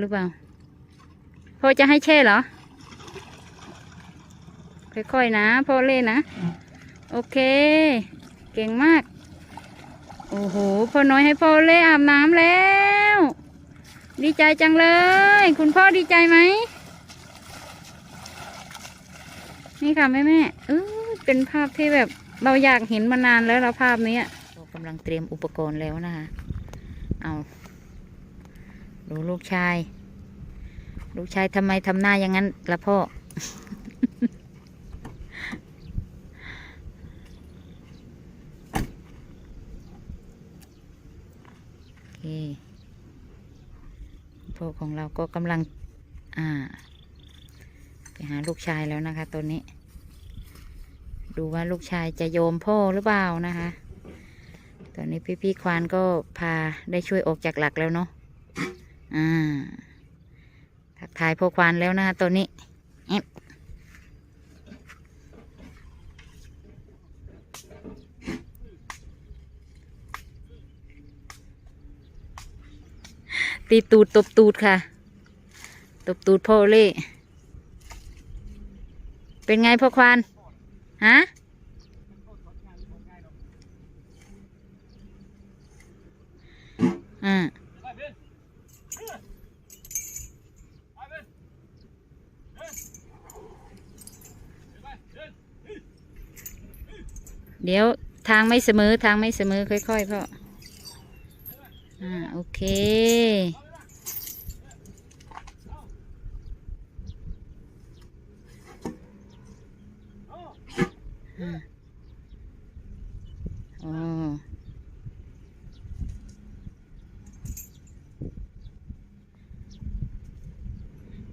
หรือเปล่าพ่อจะให้แช่เหรอ ค่อยๆนะพ่อเล่นนะ โอเค เก่งมาก โอ้โหพ่อน้อยให้พ่อเล่อาบน้ำแล้ว ดีใจจังเลย คุณพ่อดีใจไหมนี่ค่ะแม่แม่เออเป็นภาพที่แบบเราอยากเห็นมานานแล้วเราภาพนี้เรากำลังเตรียมอุปกรณ์แล้วนะคะ เอา ดูลูกชาย ลูกชายทำไมทำหน้าอย่างนั้นละพ่อ โอเคพ่อของเราก็กำลัง อ่า ไปหาลูกชายแล้วนะคะตัวนี้ ดูว่าลูกชายจะโยมพ่อหรือเปล่านะคะตอนนี้พี่พี่ควานก็พาได้ช่วยออกจากหลักแล้วเนาะ อ่าทักทายพ่อควานแล้วนะคะตัวนี้ตีตูดตบตูดค่ะ ตบตูดพ่อเล่ เป็นไงพ่อควาน ฮะ อ่า เดี๋ยวทางไม่เสมอทางไม่เสมอค่อยๆพ่ออ่าโอเค อ๋อ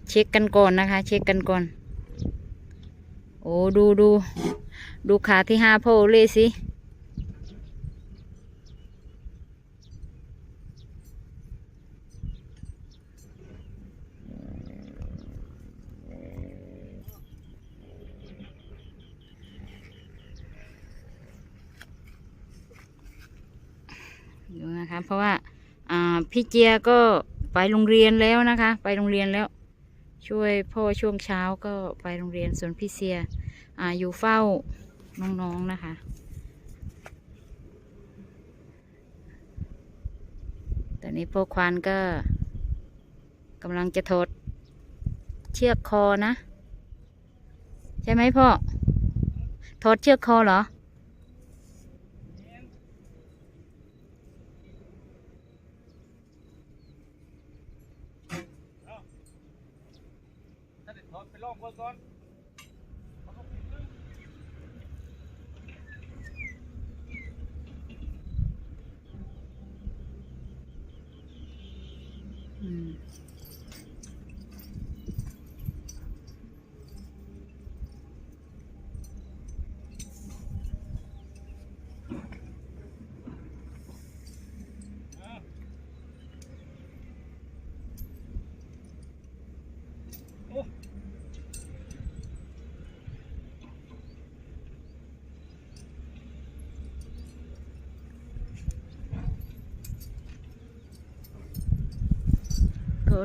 เช็คกันก่อนนะคะ เช็คกันก่อน โอ้ดูดู ดูขาที่ห้าโพเลยสิ ดูนะคะ เพราะว่าพี่เจียก็ไปโรงเรียนแล้วนะคะ ไปโรงเรียนแล้ว ช่วยพ่อช่วงเช้าก็ไปโรงเรียนส่วนพี่เสียออยู่เฝ้า น้องๆนะคะ ตอนนี้พ่อควานก็กำลังจะถอดเชือกคอนะ ใช่ไหมพ่อถอดเชือกคอเหรอถอดไปลองเบิ่งก่อน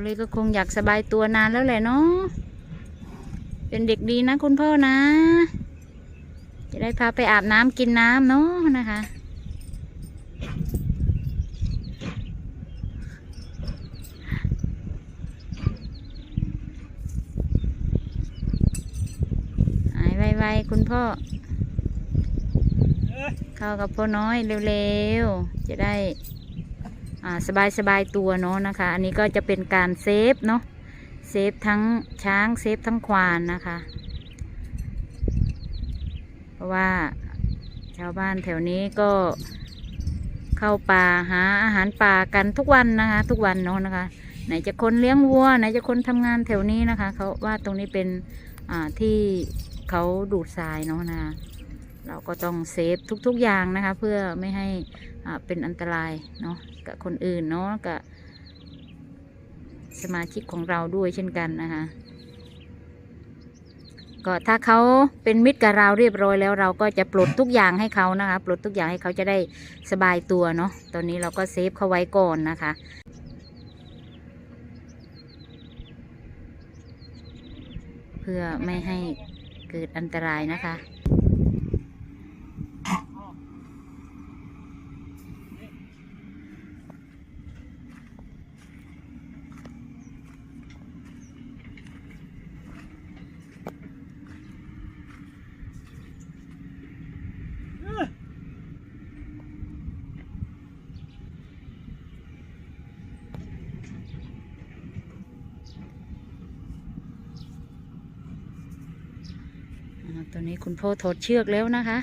เลยก็คงอยากสบายตัวนานแล้วแหละเนาะเป็นเด็กดีนะคุณพ่อนะ จะได้พาไปอาบน้ำกินน้ำเนาะนะคะหายไวๆคุณพ่อเอ้ยเข้ากับพ่อน้อยเร็วๆ จะได้อ่า สบายสบายตัวเนาะนะคะ อันนี้ก็จะเป็นการเซฟเนาะเซฟทั้งช้างเซฟทั้งควานนะคะ เพราะว่าชาวบ้านแถวนี้ก็เข้าป่าหาอาหารป่ากันทุกวันนะคะ ทุกวันเนาะนะคะ ไหนจะคนเลี้ยงวัว ไหนจะคนทำงานแถวนี้นะคะเขาว่าตรงนี้เป็นที่เขาดูดทรายเนาะนะคะเราก็ต้องเซฟทุกๆอย่างนะคะ เพื่อไม่ให้ เป็นอันตรายเนาะกับคนอื่นเนาะกับสมาชิกของเราด้วยเช่นกันนะคะ ก็ถ้าเขาเป็นมิตรกับเราเรียบร้อยแล้ว เราก็จะปลดทุกอย่างให้เขานะคะ ปลดทุกอย่างให้เขาจะได้สบายตัวเนาะ ตอนนี้เราก็เซฟเขาไว้ก่อนนะคะเพื่อไม่ให้เกิดอันตรายนะคะ ตอนนี้คุณพ่อถอดเชือกแล้วนะคะ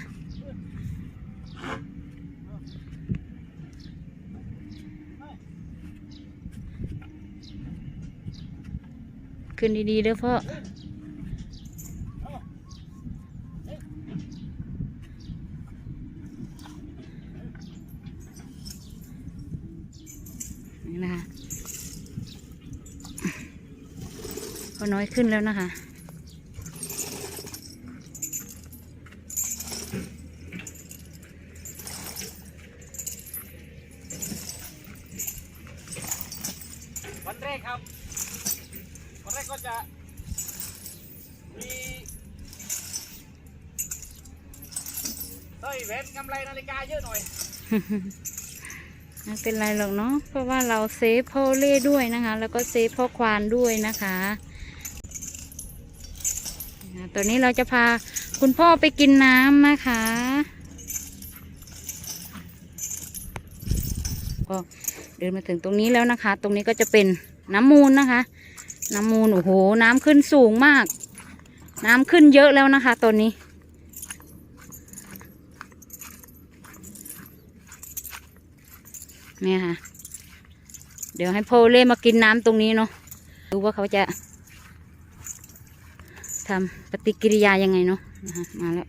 ขึ้นดีๆเด้อพ่อนี่นะคะพอน้อยขึ้นแล้วนะคะ วันแรกครับ วันแรกก็จะมีสร้อยแหวนกำไรนาฬิกาเยอะหน่อย ไม่เป็นไรหรอกเนาะเพราะว่าเราเซฟพ่อเล่ด้วยนะคะ แล้วก็เซฟพ่อควานด้วยนะคะตอนนี้เราจะพาคุณพ่อไปกินน้ำนะคะ ก็เดินมาถึงตรงนี้แล้วนะคะ ตรงนี้ก็จะเป็นน้ำมูลนะคะ น้ำมูลโอ้โห น้ำขึ้นสูงมาก น้ำขึ้นเยอะแล้วนะคะตอน เนี่ยค่ะ เดี๋ยวให้โพเล่มากินน้ำตรงนี้เนาะดูว่าเขาจะทำปฏิกิริยายังไงเนาะนะคะมาแล้ว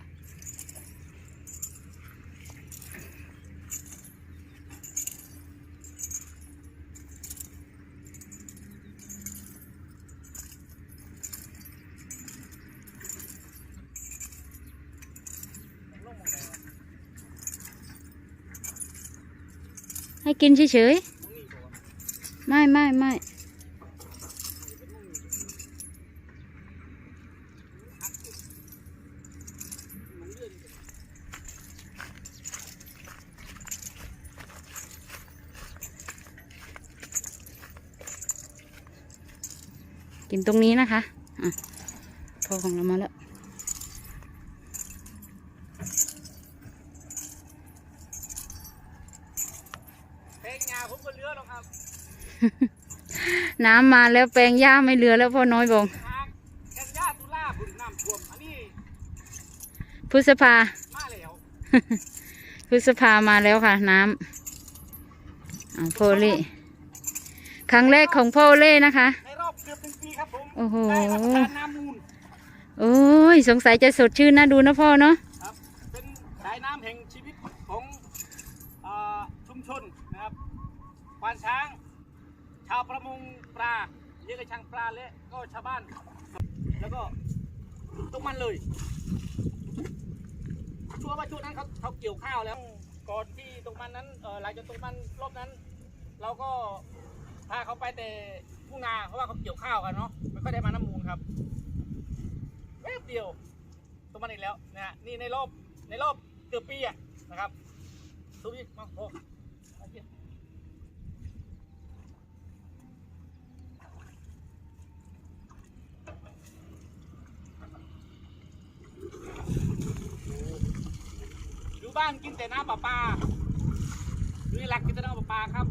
ให้กินเฉยๆ ไม่ไม่ไม่กินตรงนี้นะคะอะพอของเรามาแล้ว เพลงงาผมก็เหลือหรอกครับ น้ำมาแล้วแปลงหญ้าไม่เหลือแล้วพ่อน้อยบอกทางกันยาตุลาบุญน้ำท่วมอันนี้พฤษภามาแล้วพฤษภามาแล้วค่ะ น้ำอ่าโพเล่ครั้งแรกของโพเล่นะคะในรอบเกือบหนึ่งปีครับผมโอ้โหได้รับประทานน้ำมูลโอ้ยสงสัยจะสดชื่นน่าดูนะพ่อเนาะครับเป็นสายน้ำแห่งชีวิตของเอ่อชุมชนนะครับควานช้างชาวประมงปลาเรียกกันช่างปลาและก็ชาวบ้าน แล้วก็ตรงมันเลยชัวร์ว่าช่วงนั้นเขาเขาเกี่ยวข้าวแล้ว ก่อนที่ตรงมันนั้นเออหลังจากตรงมันรอบนั้น เราก็พาเขาไปแต่ทุ่งนาเพราะว่าเขาเกี่ยวข้าวกันเนาะไม่ค่อยได้มาน้ำมูลครับแป๊บเดียวตรงมันอีกแล้วนะฮะนี่ในรอบในรอบเกือบปีอะนะครับดูดิมาโอ้มาเทียบ อยู่บ้านกินแต่น้ำประปาอยู่ในหลักกินแต่น้ำประปาครับ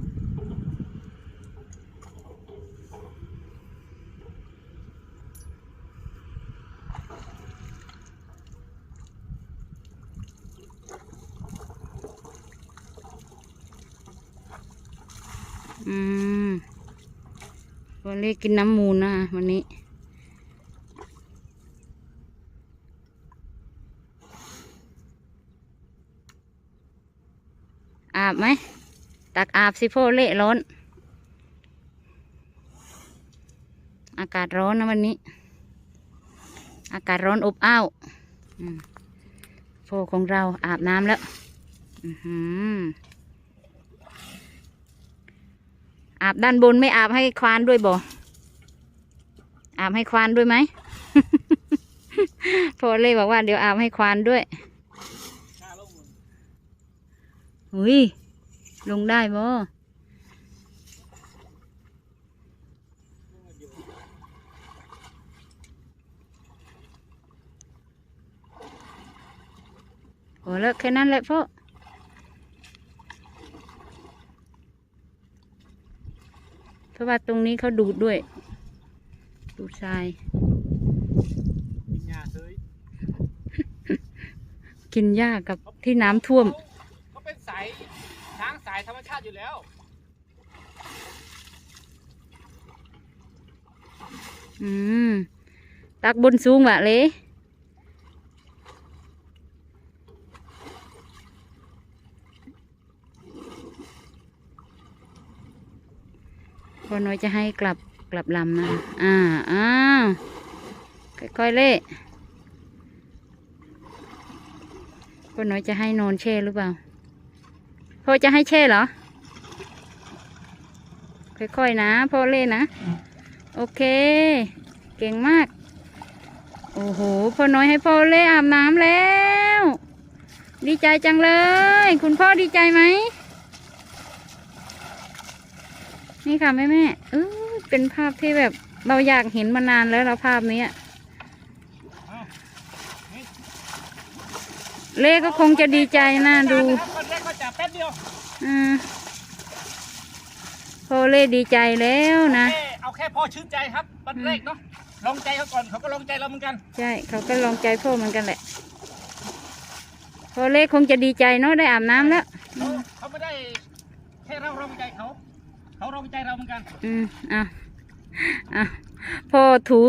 อืมโพเล่กินน้ำมูลนะวันนี้ อาบไหม ตักอาบสิโพเล่ร้อน อากาศร้อนนะวันนี้ อากาศร้อนอบอ้าวอืมโพของเราอาบน้ำแล้วอาบด้านบนไม่อาบให้ควานด้วยบ่อาบให้ควานด้วยไหม พ่อเล่บอกว่าเดี๋ยวอาบให้ควานด้วย หน้าลงหมด อุ้ยลงได้บ่ลงมาเดียวโอ้แล้วแค่นั้นแหละพ่อเพราะว่าตรงนี้เขาดูดด้วย ดูดทราย กินยาเฉยกินหญ้ากับที่น้ำท่วม ธรรมชาติอยู่แล้วอืมตักบนสูงว่ะเลยพอน้อยจะให้กลับกลับลำนะ อ่าอ้าวค่อยๆเล่พ่อน้อยจะให้นอนแช่หรือเปล่า พ่อจะให้แช่เหรอ ค่อยๆนะพ่อเล่นะ โอเค เก่งมาก โอ้โหพ่อน้อยให้พ่อเล่อาบน้ำแล้ว ดีใจจังเลย คุณพ่อดีใจไหม นี่ค่ะแม่แม่เออเป็นภาพที่แบบเราอยากเห็นมานานแล้วเราภาพนี้อะ เอานี่ เล่ก็คงจะดีใจนะดูคนแรกก็จับแป๊บเดียวอ่าพ่อเล่ดีใจแล้วนะแค่เอาแค่พอชื่นใจครับวันแรกเนาะลองใจเขาก่อนเขาก็ลองใจเราเหมือนกัน ใช่เขาก็ลองใจพ่อเหมือนกันแหละพ่อเล่คงจะดีใจเนาะได้อาบน้ำแล้วเขาเขาไม่ได้แค่เราลองใจเขาเขาลองใจเราเหมือนกัน อืมอะอะพ่อถู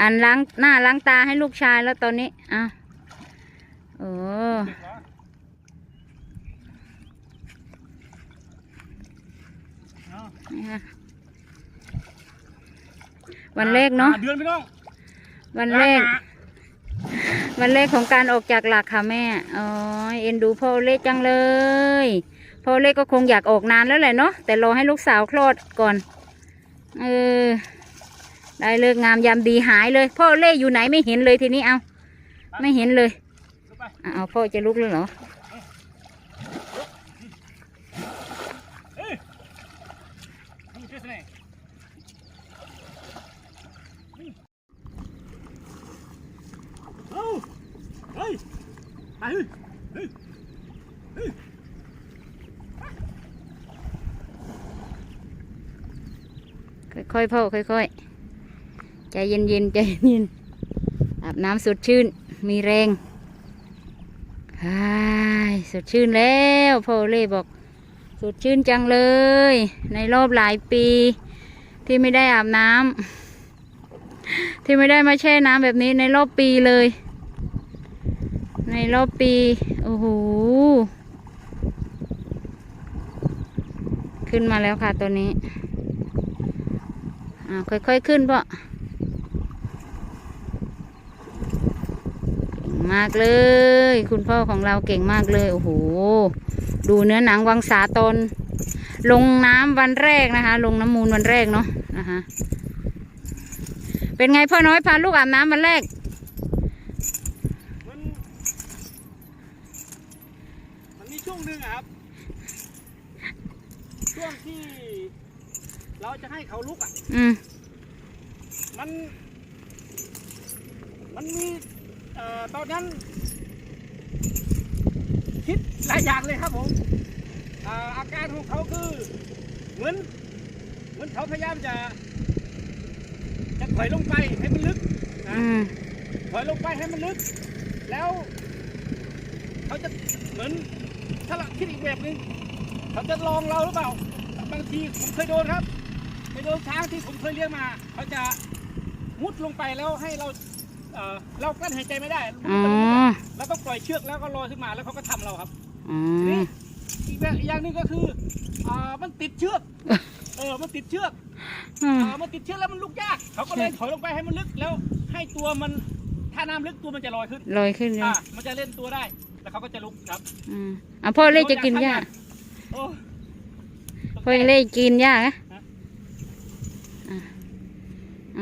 อันล้างหน้าล้างตาให้ลูกชายแล้วตอนนี้อะโอ้ถึง เหรอเอานี่ค่ะวันแรกเนาะหเดือนพี่น้องวันแรก วันแรกของการออกจากหลักค่ะแม่อ๋อเอ็นดูพ่อเล็กจังเลยพ่อเล็กก็คงอยากออกนานแล้วแหละเนาะแต่รอให้ลูกสาวคลอดก่อนเออได้เลิกงามยามดีหายเลย พ่อเล่อยู่ไหนไม่เห็นเลยทีนี้เอาไม่เห็นเลยลุกไปอะ เอาพ่อจะลุกเลยเหรอเอ้ยนี่เจ๊เสน่ห์เอาเฮ้ยไปเฮ้ยเฮ้ยเฮ้ยค่อยๆพ่อค่อยๆ ใจเย็นๆ ใจเย็นๆอาบน้ำสดชื่น มีแรงฮ่าย สดชื่นแล้วพ่อเล่บอก สดชื่นจังเลย ในรอบหลายปี ที่ไม่ได้อาบน้ำที่ไม่ได้มาแช่น้ำแบบนี้ในรอบปีเลย ในรอบปี โอ้โหขึ้นมาแล้วค่ะตัวนี้อ่าค่อยๆขึ้นพ่อเก่ มากเลย คุณพ่อของเราเก่งมากเลย โอ้โห ดูเนื้อหนังวังสาตอนลงน้ำวันแรกนะคะ ลงน้ำมูลวันแรกเนาะนะคะ เป็นไงพ่อน้อยพาลูกอาบน้ำวันแรก มันมันมีช่วงหนึ่งอะครับ ช่วงที่ เราจะให้เขาลุกอะ อืมมัน มันมีเอ่อ ตอนนั้น คิดหลายอย่างเลยครับผมอ่าอาการของเขาคือเหมือนเหมือนเขาพยายามจะ จะถอยลงไปให้มันลึกนะอืมถอยลงไปให้มันลึก แล้ว เขาจะเหมือนถ้าเราคิดอีกแบบหนึ่งเขาจะลองเราหรือเปล่า บางทีผมเคยโดนครับเคยโดนช้างที่ผมเคยเลี้ยงมา เขาจะมุดลงไปแล้วให้เรา เอ่อเรากลั้นหายใจไม่ได้อ๋อเราต้องปล่อยเชือกแล้วก็ลอยขึ้นมาแล้วเขาก็ทำเราครับอ๋อนี่อีกแบบอีกอย่างหนึ่งก็คืออ่ามันติดเชือกเออมันติดเชือกอืม อ่ามันติดเชือกแล้วมันลุกยากเขาก็เลยถอยลงไปให้มันลึกแล้วให้ตัวมันถ้าน้ำลึกตัวมันจะลอยขึ้นลอยขึ้นเลยอ่ามันจะเล่นตัวได้แล้วเขาก็จะลุกครับอืมอะพ่อเล่จะกินหญ้าโอ้ พ่อเล่กินหญ้านะอะอะ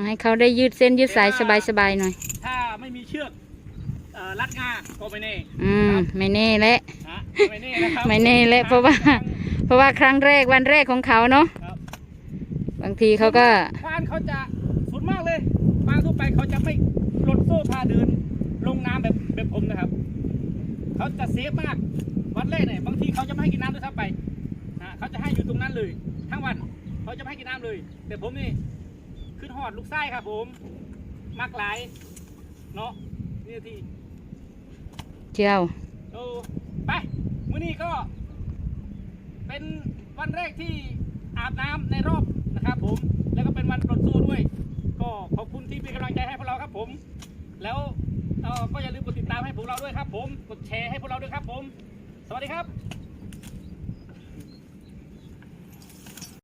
ให้เขาได้ยืดเส้นยืดสายสบายๆหน่อย ถ้าไม่มีเชือกเอ่อรัดงาก็ไม่แน่อืมไม่แน่แหละนะไม่แน่นะครับไม่แน่แหละเพราะว่า เพราะว่าครั้งแรกวันแรกของเขาเนาะครับบางทีเขาก็ควานเขาจะสุดมากเลยควานทั่วไปเขาจะไม่หลดโซ่พาเดินลงน้ำแบบแบบผมนะครับเขาจะเซฟมากวันแรกเนี่ยบางทีเขาจะไม่ให้กินน้ำด้วยซ้ำไปนะเขาจะให้อยู่ตรงนั้นเลย ทั้งวันเขาจะไม่ให้กินน้ำเลย แต่ผมนี่ ขึ้นหอดลูกไส้ครับผมมักหลายเนาะนี่ทีเจียวโอ้ไปมื้อนี้ก็ เป็นวันแรกที่อาบน้ำในรอบนะครับผม แล้วก็เป็นวันปลดโซ่ด้วย ก็ขอบคุณที่เป็นกำลังใจให้พวกเราครับผม แล้วเอ่อก็อย่าลืมกดติดตามให้พวกเราด้วยครับผม กดแชร์ให้พวกเราด้วยครับผม สวัสดีครับ